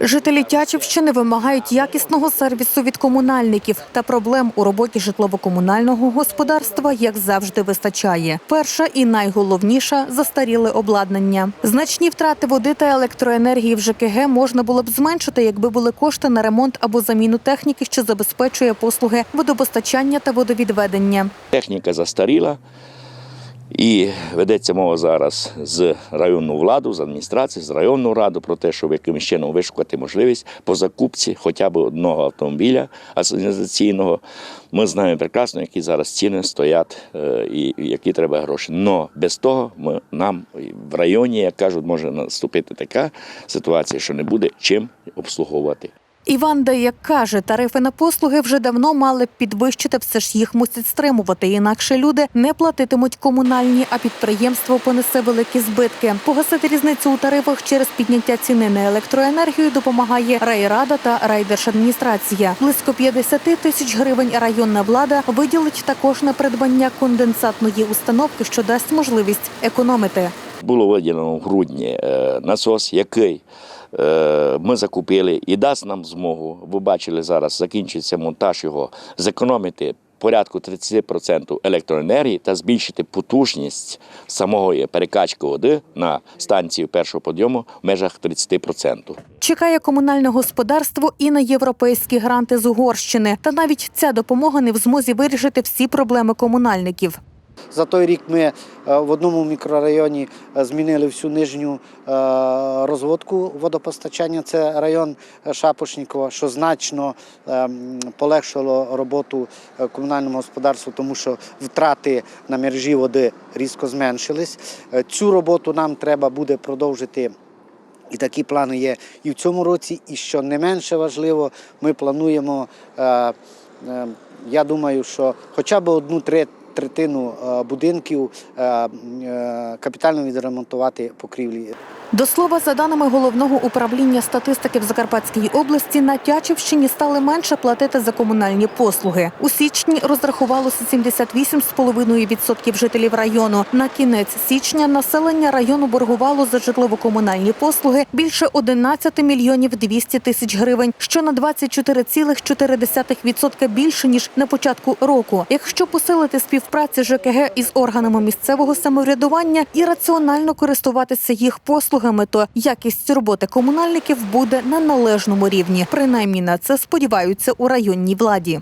Жителі Тячівщини вимагають якісного сервісу від комунальників та проблем у роботі житлово-комунального господарства, як завжди, вистачає. Перша і найголовніша застаріле обладнання. Значні втрати води та електроенергії в ЖКГ можна було б зменшити, якби були кошти на ремонт або заміну техніки, що забезпечує послуги водопостачання та водовідведення. Техніка застаріла, і ведеться мова зараз з районну владу, з адміністрації, з районну раду про те, щоб якимось чином вишукати можливість по закупці хоча б одного автомобіля асоціаційного. Ми знаємо прекрасно, які зараз ціни стоять е, і які треба гроші. Но без того ми, нам в районі, як кажуть, може наступити така ситуація, що не буде чим обслуговувати. Іван Деяк каже, тарифи на послуги вже давно мали б підвищити, все ж їх мусять стримувати. Інакше люди не платитимуть комунальні, а підприємство понесе великі збитки. Погасити різницю у тарифах через підняття ціни на електроенергію допомагає райрада та райдержадміністрація. Близько 50 тисяч гривень районна влада виділить також на придбання конденсатної установки, що дасть можливість економити. Було виділено в грудні е, насос, який е, ми закупили і дасть нам змогу. Ви бачили зараз, закінчується монтаж його, зекономити порядку 30% електроенергії та збільшити потужність самої перекачки води на станцію першого підйому в межах 30%. Чекає комунальне господарство і на європейські гранти з Угорщини. Та навіть ця допомога не в змозі вирішити всі проблеми комунальників. За той рік ми е, в одному мікрорайоні е, змінили всю нижню е, розводку водопостачання. Це район Шапошнікова, що значно полегшило роботу комунальному господарству, тому що втрати на мережі води різко зменшились. Цю роботу нам треба буде продовжити. І такі плани є і в цьому році. І що не менше важливо, ми плануємо. Я думаю, що хоча б одну треть третину е, будинків е, е, капітально відремонтувати покрівлі. До слова, за даними головного управління статистики в Закарпатській області, на Тячівщині стали менше платити за комунальні послуги. У січні розрахувалося 78,5% жителів району. На кінець січня населення району боргувало за житлово-комунальні послуги більше 11 мільйонів 200 тисяч гривень, що на 24,4% більше ніж на початку року. Якщо посилити співпрацю ЖКГ із органами місцевого самоврядування і раціонально користуватися їх послугами, то якість роботи комунальників буде на належному рівні. Принаймні на це сподіваються у районній владі.